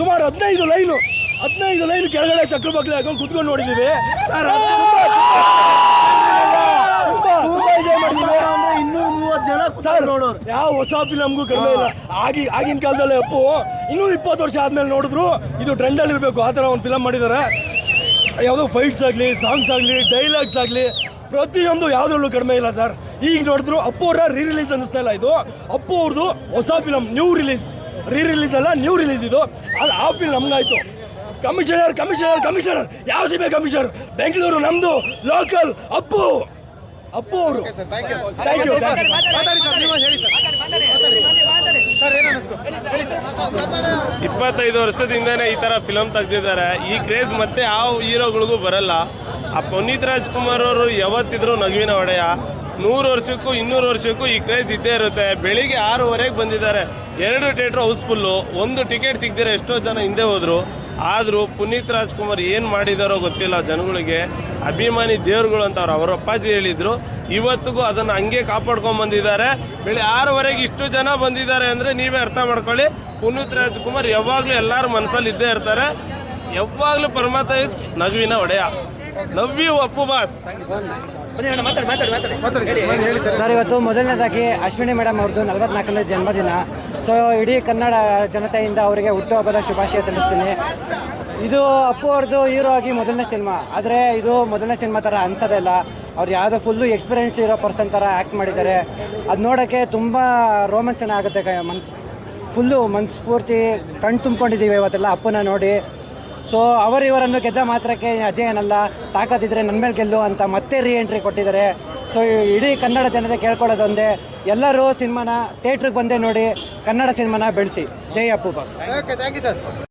ಸುಮಾರು ಹದಿನೈದು ಲೈನು ಹದಿನೈದು ಲೈನ್ ಕೆಳಗಡೆ ಚಕ್ರ ಬಗ್ಲಿ ಹಾಕೊಂಡು ಕುತ್ಕೊಂಡು ಸರ್ ಜನ ಸರ್ ಯಾವ ಹೊಸ ಫಿಲಮ್ಗೂ ಕಡಿಮೆ ಇಲ್ಲ. ಆಗಿ ಆಗಿನ ಕಾಲದಲ್ಲಿ ಅಪ್ಪು ಇನ್ನೂ ಇಪ್ಪತ್ತು ವರ್ಷ ಆದ್ಮೇಲೆ ನೋಡಿದ್ರು ಇದು ಟ್ರೆಂಡ್ ಅಲ್ಲಿ ಇರಬೇಕು ಆ ಥರ ಒಂದು ಫಿಲಮ್ ಮಾಡಿದ್ದಾರೆ ಯಾವುದೋ ಫೈಟ್ಸ್ ಆಗಲಿ ಸಾಂಗ್ಸ್ ಆಗಲಿ ಡೈಲಾಗ್ಸ್ ಆಗಲಿ ಪ್ರತಿಯೊಂದು ಯಾವುದ್ರಲ್ಲೂ ಕಡಿಮೆ ಇಲ್ಲ ಸರ್. ಈಗ ನೋಡಿದ್ರು ಅಪ್ಪು ಅವರ ರೀ ರಿಲೀಸ್ ಅನ್ನಿಸ್ತಾ ಇಲ್ಲ ಇದು. ಅಪ್ಪು ಅವ್ರದ್ದು ಹೊಸ film new release re release ಅಲ್ಲ ನ್ಯೂ ರಿಲೀಸ್ ಇದು. ಅದು ಆ ಫಿಲ್ಮ್ ನಮ್ಗಾಯ್ತು. ಕಮಿಷನರ್ ಕಮಿಷನರ್ ಕಮಿಷನರ್ ಯಾವ ಸಿ ಬಿ ಕಮಿಷನರ್ ಬೆಂಗಳೂರು ನಮ್ದು ಲೋಕಲ್ ಅಪ್ಪು. ಅಪ್ಪು ಅವರು. ಥ್ಯಾಂಕ್ ಯು ಇಪ್ಪತ್ತೈದು ವರ್ಷದಿಂದನೇ ಈ ಥರ ಫಿಲಮ್ ತೆಗ್ದಿದ್ದಾರೆ. ಈ ಕ್ರೇಜ್ ಮತ್ತೆ ಯಾವ ಹೀರೋಗಳಿಗೂ ಬರಲ್ಲ. ಆ ಪುನೀತ್ ರಾಜ್ಕುಮಾರ್ ಅವರು ಯಾವತ್ತಿದ್ರು ನಗುವಿನ ಒಡೆಯ. ನೂರು ವರ್ಷಕ್ಕೂ, ಇನ್ನೂರು ವರ್ಷಕ್ಕೂ ಈ ಕ್ರೇಜ್ ಇದ್ದೇ ಇರುತ್ತೆ. ಬೆಳಿಗ್ಗೆ ಆರೂವರೆಗೆ ಬಂದಿದ್ದಾರೆ. ಎರಡು ಥಿಯೇಟ್ರ್ ಹೌಸ್ಫುಲ್ಲು ಒಂದು ಟಿಕೆಟ್ ಸಿಗ್ದಿರೋ ಎಷ್ಟೋ ಜನ ಹಿಂದೆ ಹೋದರು. ಆದರೂ ಪುನೀತ್ ರಾಜ್ಕುಮಾರ್ ಏನು ಮಾಡಿದಾರೋ ಗೊತ್ತಿಲ್ಲ ಜನಗಳಿಗೆ. ಅಭಿಮಾನಿ ದೇವ್ರುಗಳು ಅಂತ ಅವ್ರು ಅವರ ಅಪ್ಪಾಜಿ ಹೇಳಿದ್ರು. ಇವತ್ತಿಗೂ ಅದನ್ನು ಹಂಗೆ ಕಾಪಾಡ್ಕೊಂಬಂದಿದ್ದಾರೆ ಬೆಳಿ ಆರೂವರೆಗೆ ಇಷ್ಟು ಜನ ಬಂದಿದ್ದಾರೆ ಅಂದರೆ ನೀವೇ ಅರ್ಥ ಮಾಡ್ಕೊಳ್ಳಿ. ಪುನೀತ್ ರಾಜ್ಕುಮಾರ್ ಯಾವಾಗಲೂ ಎಲ್ಲರ ಮನಸ್ಸಲ್ಲಿ ಇದ್ದೇ ಇರ್ತಾರೆ. ಯಾವಾಗಲೂ ಪರಮಾತ್ಮ ಇಸ್ ನಗುವಿನ ಒಡೆಯ. Love you Appu boss sir. ಇವತ್ತು ಮೊದಲನೇದಾಗಿ ಅಶ್ವಿನಿ ಮೇಡಮ್ ಅವ್ರದ್ದು ನಲವತ್ನಾಲ್ಕನೇ ಜನ್ಮದಿನ. ಸೊ ಇಡೀ ಕನ್ನಡ ಜನತೆಯಿಂದ ಅವರಿಗೆ ಹುಟ್ಟುಹಬ್ಬದ ಶುಭಾಶಯ ತಿಳಿಸ್ತೀನಿ. ಇದು ಅಪ್ಪು ಅವ್ರದ್ದು ಹೀರೋ ಆಗಿ ಮೊದಲನೇ ಸಿನಿಮಾ. ಆದರೆ ಇದು ಮೊದಲನೇ ಸಿನಿಮಾ ಥರ ಅನ್ಸೋದೇ ಇಲ್ಲ. ಅವ್ರು ಯಾವುದೋ ಫುಲ್ಲು ಎಕ್ಸ್ಪೀರಿಯನ್ಸ್ ಇರೋ ಪರ್ಸನ್ ಥರ ಆ್ಯಕ್ಟ್ ಮಾಡಿದ್ದಾರೆ. ಅದು ನೋಡೋಕ್ಕೆ ತುಂಬ ರೋಮಾಂಚನ ಆಗುತ್ತೆ ಕ- ಮನ್ಸು ಫುಲ್ಲು ಮನಸ್ಫೂರ್ತಿ ಕಣ್ ತುಂಬ್ಕೊಂಡಿದ್ದೀವಿ ಇವತ್ತೆಲ್ಲ ಅಪ್ಪನ ನೋಡಿ. ಸೊ ಅವರಿವರನ್ನು ಗೆದ್ದ ಮಾತ್ರಕ್ಕೆ ಅಜಯ್ ಏನಲ್ಲ ತಾಕತ್ತಿದ್ರೆ ನನ್ನ ಮೇಲೆ ಗೆಲ್ಲು ಅಂತ ಮತ್ತೆ ರೀ ಎಂಟ್ರಿ ಕೊಟ್ಟಿದ್ದಾರೆ ಸೊ ಇಡೀ ಕನ್ನಡ ಜನತೆ ಕೇಳ್ಕೊಳ್ಳೋದೊಂದೇ. ಎಲ್ಲರೂ ಸಿನಿಮಾನ ಥಿಯೇಟ್ರಿಗೆ ಬಂದೇ ನೋಡಿ ಕನ್ನಡ ಸಿನಿಮಾನ ಬೆಳೆಸಿ. ಜೈ Appu boss. Thank you sir